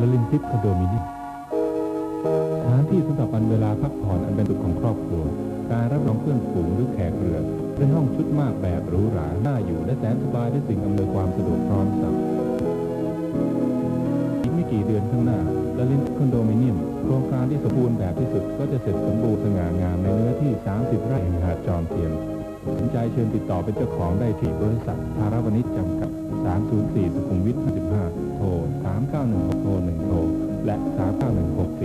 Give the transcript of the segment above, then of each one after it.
ละลินทิพย์คอนโดมิเนียมสถานที่สำหรับวันเวลาพักผ่อนอันเป็นสุขของครอบครัว การรับรองเพื่อนฝูงหรือแขกเรือด้วยห้องชุดมากแบบหรูหราน่าอยู่และแสนสบายด้วยสิ่งอำนวยความสะดวกพร้อมสับอีกไม่กี่เดือนข้างหน้าละลินทิพย์คอนโดมิเนียม โครงการที่สมบูรณ์แบบที่สุดก็จะเสร็จสมบูรณ์สง่างามในเนื้อที่ 30 ไร่แห่งหาดจอมเทียม สนใจเชิญติดต่อเป็นเจ้าของได้ที่บริษัทธารวณิชจำกัด 304 สุขุมวิท 55 โทร 3916โทร1โทร และ 3916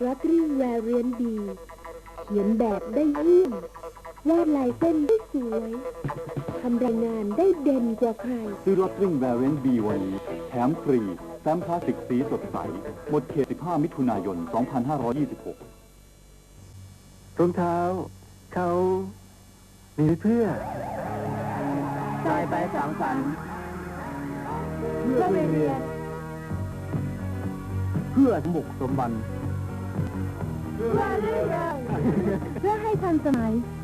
407รัตรีแวเรียนดี เขียนแบบได้เยี่ยม วาดลายเส้นได้สวยทำรายงานได้เด่นกว่าใคร ซื้อรถริ่งแวร์เรนบีวันนี้แถมฟรีแฟ้มพลาสติกสีสดใส หมดเขต 15 มิถุนายน 2526 รองเท้า เขามีเพื่อใส่ไปสังสรรค์เพื่อไปเรียน เพื่อสมบุกสมบันเพื่อเรื่องเพื่อให้ทันสมัยเ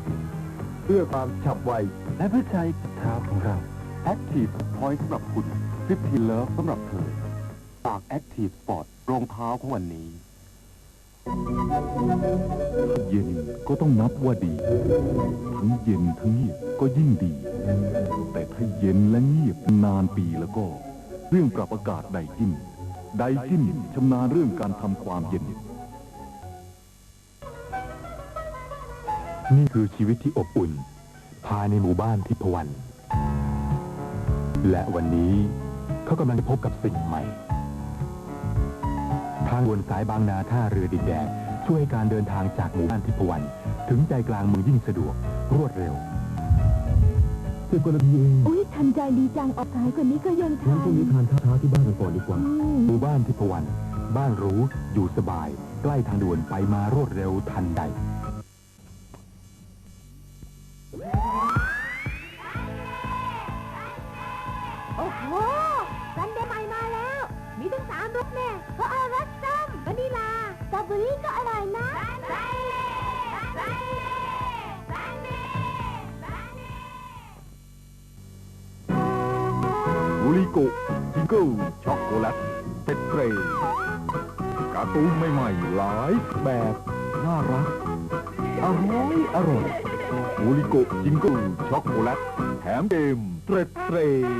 พื่อความฉับไว และเพื่อใช้เท้าของเรา Active Point สำหรับคุณ50 Love สำหรับเธอจาก Active Sport รองเท้าของวันนี้ เย็นก็ต้องนับว่าดี ทั้งเย็นทั้งเงียบก็ยิ่งดี แต่ถ้าเย็นและเงียบนานปีแล้วก็ เรื่องปรับอากาศไดกินไดกินชำนาญเรื่องการทำความเย็น นี่คือชีวิตที่อบอุ่น ภายในหมู่บ้านทิพวรรณและวันนี้เขากำลังจะพบกับสิ่งใหม่ ทางด่วนสายบางนาท่าเรือดินแดงช่วยให้การเดินทางจากหมู่บ้านทิพวรรณถึงใจกลางเมืองยิ่งสะดวก รวดเร็วสิบกว่านาทีเองอุ้ยทันใจดีจังออกสายกว่านี้ก็ยังทังั้นนพรุ่งนี้ทานข้าวที่บ้านกันก่อนดีกว่า อืมหมู่บ้านทิพวรรณบ้านหรู้อยู่สบาย ใกล้ทางด่วนไปมารวดเร็วทันใด โอ้โหซันเดย์ใหม่มาแล้ว มีทั้งสามรสแน่ก็เอารสส้มวานิลาสตรอเบอรี่ก็อร่อยนะซันเดย์ซันเดย์ซันเดย์ซันเดย์บูริโกจิงเกิลช็อกโกแลตเต็ดเกรย์การ์ตูนใหม่ๆหลายแบบน่ารัก อร่อยอร่อยบูริโกจิงเกิลช็อกโกแลตแถมเกมเต็ดเกรย์